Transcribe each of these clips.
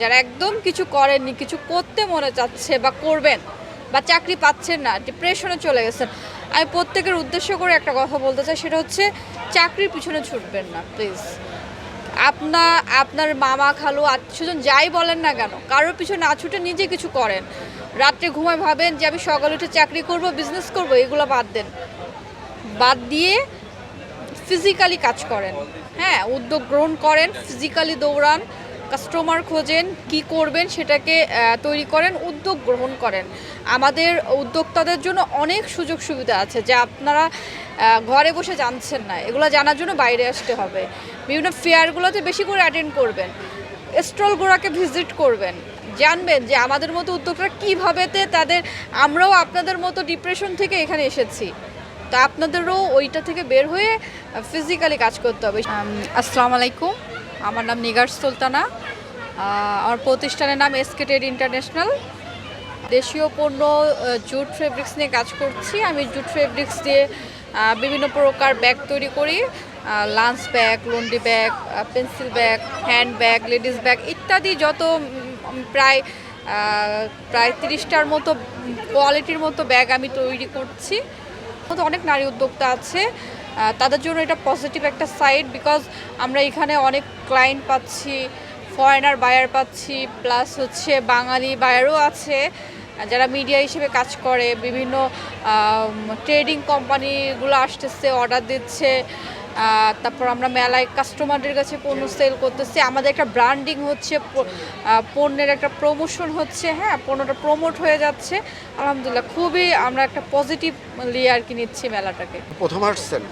যারা একদম কিছু করেননি, কিছু করতে মনে চাচ্ছে বা করবেন বা চাকরি পাচ্ছেন না ডিপ্রেশনে চলে গেছেন, আমি প্রত্যেকের উদ্দেশ্য করে একটা কথা বলতে চাই, সেটা হচ্ছে চাকরির পিছনে ছুটবেন না প্লিজ আপনার আপনার মামা, খালু আত্মীয়জন যাই বলেন না কেন, কারোর পিছনে না ছুটে নিজে কিছু করেন। রাত্রে ঘুমায় ভাবেন যে আমি সকালে উঠে চাকরি করব বিজনেস করব, এগুলো বাদ দেন। বাদ দিয়ে ফিজিক্যালি কাজ করেন। হ্যাঁ উদ্যোগ গ্রহণ করেন ফিজিক্যালি দৌড়ান কাস্টমার খোঁজেন, কি করবেন সেটাকে তৈরি করেন, উদ্যোগ গ্রহণ করেন। আমাদের উদ্যোক্তাদের জন্য অনেক সুযোগ সুবিধা আছে যা আপনারা ঘরে বসে জানছেন না। এগুলো জানার জন্য বাইরে আসতে হবে। বিভিন্ন ফেয়ারগুলোতে বেশি করে অ্যাটেন্ড করবেন। স্টলগুলোকে ভিজিট করবেন। জানবেন যে আমাদের মতো উদ্যোক্তারা কীভাবেতে তাদের, আমরাও আপনাদের মতো ডিপ্রেশন থেকে এখানে এসেছি। তা আপনাদেরও ওইটা থেকে বের হয়ে ফিজিক্যালি কাজ করতে হবে। আসসালামু আলাইকুম। আমার নাম নিগার সুলতানা। আমার প্রতিষ্ঠানের নাম এসকেটেড ইন্টারন্যাশনাল। দেশীয় পণ্য জুট ফেব্রিক্স নিয়ে কাজ করছি। আমি জুট ফেব্রিক্স দিয়ে বিভিন্ন প্রকার ব্যাগ তৈরি করি। Lunch bag laundry bag pencil bag, hand bag, ladies bag ইত্যাদি যত প্রায় প্রায় তিরিশটার মতো কোয়ালিটির মতো ব্যাগ আমি তৈরি করছি। অনেক নারী উদ্যোক্তা আছে। তাদের জন্য এটা পজিটিভ একটা সাইড বিকজ আমরা এখানে অনেক ক্লায়েন্ট পাচ্ছি ফরেনার বায়ার পাচ্ছি প্লাস হচ্ছে বাঙালি বায়ারও আছে যারা মিডিয়া হিসেবে কাজ করে, বিভিন্ন ট্রেডিং কোম্পানিগুলো আসতেছে অর্ডার দিচ্ছে তারপর আমরা মেলায় কাস্টমারদের কাছে পণ্য সেল করতেছি। আমাদের একটা ব্র্যান্ডিং হচ্ছে পণ্যের একটা প্রমোশন হচ্ছে হ্যাঁ পণ্যটা প্রমোট হয়ে যাচ্ছে। আলহামদুলিল্লাহ, খুবই আমরা একটা পজিটিভ লিয়ে আর কি নিচ্ছি মেলাটাকে। প্রথম আসছেন?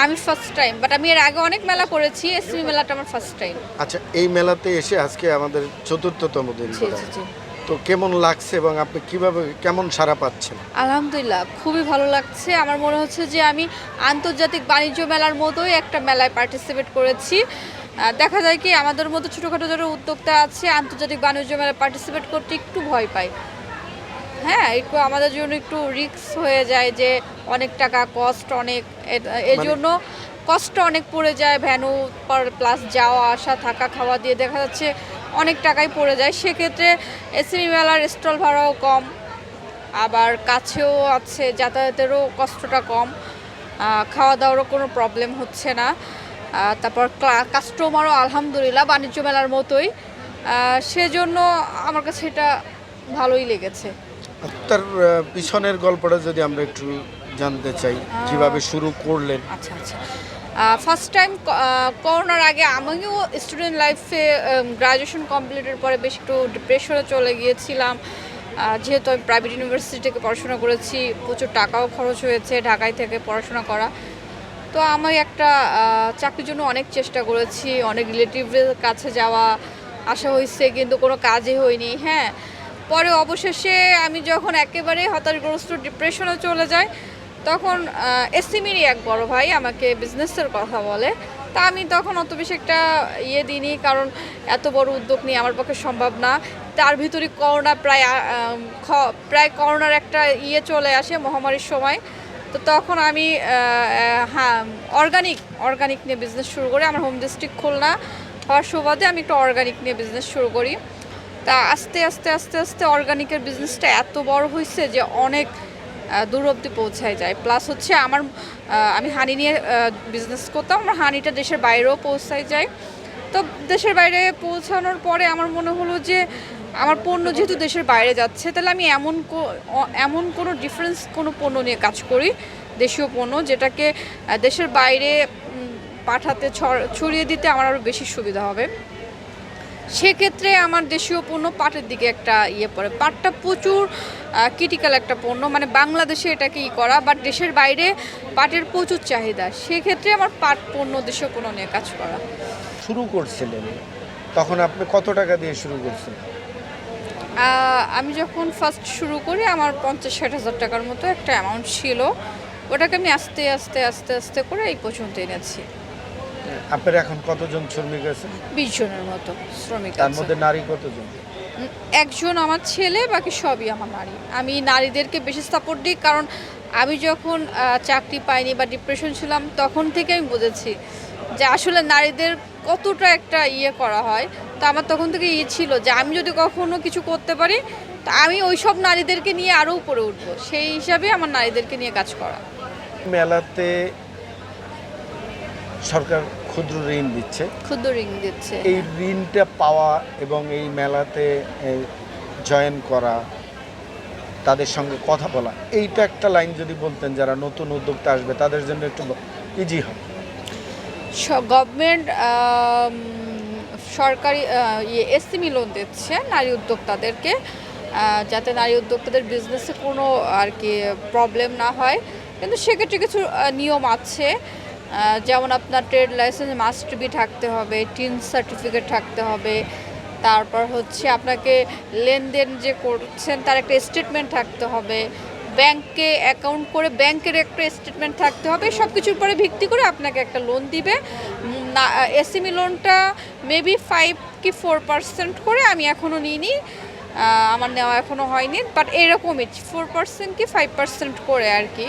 আমি ফার্স্ট টাইম বাট আমি এর আগে অনেক মেলা করেছি এসমি মেলাটা আমার ফার্স্ট টাইম আচ্ছা এই মেলাতে এসে আজকে আমাদের চতুর্থতম দিন জি জি জি। তো কেমন লাগছে এবং আপনি কীভাবে কেমন সারা পাচ্ছেন? আলহামদুলিল্লাহ খুবই ভালো লাগছে। আমার মনে হচ্ছে যে আমি আন্তর্জাতিক বাণিজ্য মেলার মতোই একটা মেলায় পার্টিসিপেট করেছি। দেখা যায় কি আমাদের মতো ছোটোখাটো যারা উদ্যোক্তা আছে আন্তর্জাতিক বাণিজ্য মেলায় পার্টিসিপেট করতে একটু ভয় পায়। হ্যাঁ একটু আমাদের জন্য একটু রিস্ক হয়ে যায় যে অনেক টাকা কস্ট অনেক এই মানে- জন্য কষ্ট অনেক পড়ে যায় ভ্যানু প্লাস যাওয়া আসা থাকা খাওয়া দিয়ে দেখা যাচ্ছে অনেক টাকাই পড়ে যায়। সেক্ষেত্রে এসিমি মেলার স্টল ভাড়াও কম আবার কাছেও আছে যাতায়াতেরও কষ্টটা কম খাওয়া দাওয়ারও কোনো প্রবলেম হচ্ছে না। তারপর কাস্টমারও আলহামদুলিল্লাহ বাণিজ্য মেলার মতোই। সেজন্য আমার কাছে এটা ভালোই লেগেছে। তার পিছনের গল্পটা যদি আমরা একটু জানতে চাই কীভাবে শুরু করলেন? আচ্ছা আচ্ছা। ফার্স্ট টাইম করোনার আগে আমিও স্টুডেন্ট লাইফে গ্রাজুয়েশন কমপ্লিটের পরে বেশ একটু ডিপ্রেশনে চলে গিয়েছিলাম। যেহেতু আমি প্রাইভেট ইউনিভার্সিটি থেকে পড়াশোনা করেছি প্রচুর টাকাও খরচ হয়েছে ঢাকায় থেকে পড়াশোনা করা। তো আমি একটা চাকরির জন্য অনেক চেষ্টা করেছি অনেক রিলেটিভের কাছে যাওয়া আশা হয়েছে কিন্তু কোনো কাজই হয়নি হ্যাঁ। পরে অবশেষে আমি যখন একেবারে হতাশগ্রস্ত ডিপ্রেশনে চলে যাই, তখন এসিমিরই এক বড় ভাই আমাকে বিজনেসের কথা বলে। তা আমি তখন অত বেশি একটা ইয়ে দিইনি, কারণ এত বড় উদ্যোগ নিয়ে আমার পক্ষে সম্ভব না। তার ভিতরে করোনা প্রায় প্রায় করোনার একটা ইয়ে চলে আসে মহামারীর সময়। তো তখন আমি হ্যাঁ অর্গানিক অর্গানিক নিয়ে বিজনেস শুরু করি। আমার হোম ডিস্ট্রিক্ট খুলনা। হওয়ার সুবাদে আমি একটু অর্গানিক নিয়ে বিজনেস শুরু করি। তা আস্তে আস্তে আস্তে আস্তে অর্গানিকের বিজনেসটা এত বড় হয়েছে যে অনেক দূর অব্দি পৌঁছায় যায়। প্লাস হচ্ছে আমার আমি হানি নিয়ে বিজনেস করতাম। আমার হানিটা দেশের বাইরেও পৌঁছায় যায়। তো দেশের বাইরে পৌঁছানোর পরে আমার মনে হলো যে আমার পণ্য যেহেতু দেশের বাইরে যাচ্ছে, তাহলে আমি এমন এমন কোনো ডিফারেন্স কোনো পণ্য নিয়ে কাজ করি, দেশীয় পণ্য, যেটাকে দেশের বাইরে পাঠাতে, ছড়- ছড়িয়ে দিতে আমার আরও বেশি সুবিধা হবে। সেক্ষেত্রে আমার দেশীয় পণ্য পাটের দিকে একটা ইয়ে পড়ে। পাটটা প্রচুর ক্রিটিক্যাল একটা পণ্য। মানে বাংলাদেশে এটাকে ই করা বাট দেশের বাইরে পাটের প্রচুর চাহিদা। সেক্ষেত্রে আমার পাট পণ্য দেশীয় পণ্য নিয়ে কাজ করা। শুরু করছিলেন। তখন আপনি কত টাকা দিয়ে শুরু করছেন আমি যখন ফার্স্ট শুরু করি আমার পঞ্চাশ ষাট হাজার টাকার মতো একটা অ্যামাউন্ট ছিল। ওটাকে আমি আস্তে আস্তে আস্তে আস্তে করে এই পর্যন্ত এনেছি। আপনার এখন কতজন শ্রমিক আছে বিশ জনের মতো শ্রমিক তার মধ্যে নারী কতজন? একজন আমার ছেলে বাকি সবই আমার নারী। আমি নারীদেরকে বেশি সাপোর্ট দিই কারণ আমি যখন চাকরি পাইনি বা ডিপ্রেশন ছিলাম তখন থেকে আমি বুঝেছি যে আসলে নারীদের কতটা একটা ইয়ে করা হয়। তো আমার তখন থেকে ই ছিল যে আমি যদি কখনো কিছু করতে পারি তা আমি ওই সব নারীদেরকে নিয়ে আরও উপরে উঠবো। সেই হিসাবে আমার নারীদেরকে নিয়ে কাজ করা। মেলাতে সরকার ক্ষুদ্র ঋণ দিচ্ছে। ক্ষুদ্র ঋণ দিচ্ছে। এই ঋণটা পাওয়া এবং এই মেলাতে জয়েন করা তাদের সঙ্গে কথা বলা এইটা একটা লাইন যদি বলতেন যারা নতুন উদ্যোক্তা আসবে তাদের জন্য একটু ইজি হবে গভর্নমেন্ট সরকারি ইয়ে এসএমই লোন দিচ্ছে নারী উদ্যোক্তাদেরকে যাতে নারী উদ্যোক্তাদের বিজনেসে কোনো আর কি প্রবলেম না হয়। কিন্তু সেক্ষেত্রে কিছু নিয়ম আছে। যেমন আপনার ট্রেড লাইসেন্স মাস্ট বি থাকতে হবে টিন সার্টিফিকেট থাকতে হবে, তারপর হচ্ছে আপনাকে লেনদেন যে করছেন তার একটা স্টেটমেন্ট থাকতে হবে, ব্যাংকে অ্যাকাউন্ট করে ব্যাংকের একটা স্টেটমেন্ট থাকতে হবে সব কিছুর পরে ভিত্তি করে আপনাকে একটা লোন দিবে। না এসএমই লোনটা মেবি ফাইভ কি ফোর পার্সেন্ট করে আমি এখনও নিইনি আমার নেওয়া এখনও হয়নি বাট এরকমই ফোর পার্সেন্ট কি ফাইভ পার্সেন্ট করে আর কি।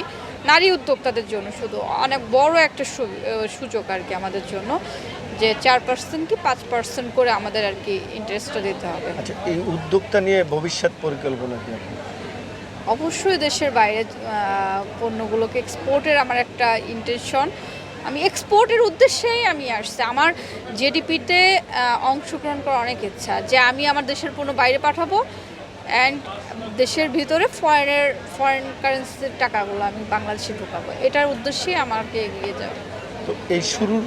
নারী উদ্যোক্তাদের জন্য শুধু অনেক বড় একটা সুযোগ আর কি আমাদের জন্য যে চার পার্সেন্ট কি পাঁচ পার্সেন্ট করে আমাদের আর কি ইন্টারেস্টটা দিতে হবে। আচ্ছা এই উদ্যোক্তা নিয়ে ভবিষ্যৎ পরিকল্পনা কি অবশ্যই দেশের বাইরে পণ্যগুলোকে এক্সপোর্টের আমার একটা ইন্টেনশন আমি এক্সপোর্টের উদ্দেশ্যেই আমি আসছি। আমার জেডিপিতে অংশগ্রহণ করার অনেক ইচ্ছা যে আমি আমার দেশের পণ্য বাইরে পাঠাবো অ্যান্ড দেশের ভিতরে ফরেনের ফরেন কারেন্সির টাকাগুলো আমি বাংলাদেশে ঢোকাবো। এটার উদ্দেশ্যেই আমাকে এগিয়ে যাবে তো এই শুরুর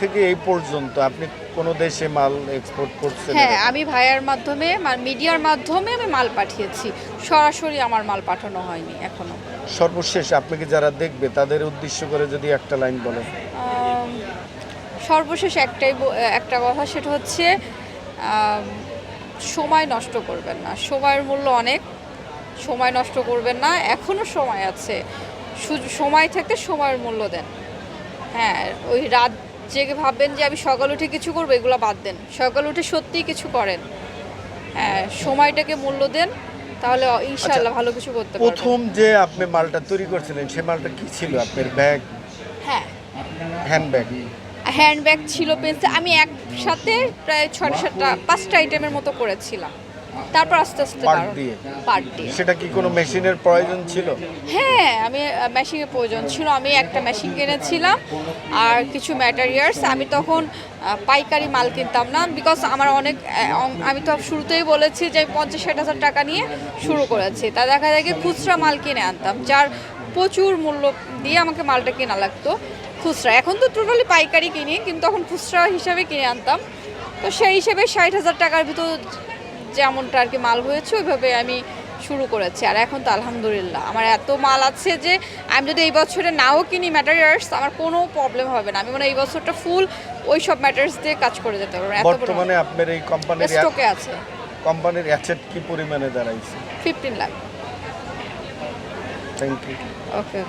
থেকে এই পর্যন্ত আপনি কোনো দেশে মাল এক্সপোর্ট করছেন? হ্যাঁ আমি ভাইয়ার মাধ্যমে মিডিয়ার মাধ্যমে আমি মাল পাঠিয়েছি। সরাসরি আমার মাল পাঠানো হয়নি এখনও। সর্বশেষ আপনাকে যারা দেখবে তাদের উদ্দেশ্য করে যদি একটা লাইন বলেন। সর্বশেষ একটাই একটা কথা সেটা হচ্ছে সময় নষ্ট করবেন না। সময়ের মূল্য অনেক সময় নষ্ট করবেন না এখনও সময় আছে। সময় থাকতে সময়ের মূল্য দেন। হ্যাঁ ওই রাত জেগে ভাববেন যে আমি সকাল উঠে কিছু করব এগুলো বাদ দেন। সকাল উঠে সত্যিই কিছু করেন। হ্যাঁ সময়টাকে মূল্য দেন তাহলে ইনশাআল্লাহ ভালো কিছু করতে পারবেন। প্রথম যে আপনি মালটা তৈরি করছিলেন সে মালটা কি ছিল? আপনার ব্যাগ? হ্যাঁ। হ্যান্ডব্যাগ? হ্যান্ডব্যাগ ছিল পেন্সিল আমি একসাথে প্রায় ছটা সাতটা পাঁচটা আইটেমের মতো করেছিলাম। তারপর আস্তে আস্তে বাড়ানো- দিয়ে? part দিয়ে। সেটা কি কোনো মেশিনের প্রয়োজন ছিল? হ্যাঁ আমি মেশিনের প্রয়োজন ছিল। আমি একটা মেশিন কিনেছিলাম আর কিছু ম্যাটেরিয়ালস আমি তখন পাইকারি মাল কিনতাম না বিকজ আমার অনেক আমি তো শুরুতেই বলেছি যে আমি পঞ্চাশ ষাট হাজার টাকা নিয়ে শুরু করেছি। তা দেখা যায় কি খুচরা মাল কিনে আনতাম যার প্রচুর মূল্য দিয়ে আমাকে মালটা কেনা লাগতো খুচরা। এখন তো টোটালি পাইকারি কিনি কিন্তু তখন খুচরা হিসাবে কিনে আনতাম। তো সেই হিসেবে ষাট হাজার টাকার ভিতর যেমনটা আর কি মাল হয়েছে ওইভাবে আমি শুরু করেছি। আর এখন তো আলহামদুলিল্লাহ। আমার এত মাল আছে যে আমি যদি এই বছরে নাও কিনি ম্যাটেরিয়ালস আমার কোনো প্রবলেম হবে না। আমি মানে এই বছরটা ফুল ওই সব ম্যাটারিয়ালস দিয়ে কাজ করে যেতে পারব। এত বর্তমানে আপনার এই কোম্পানির স্টকে আছে। কোম্পানির অ্যাসেট কি পরিমাণে দাঁড়াইছে? Fifteen lakh thank you okay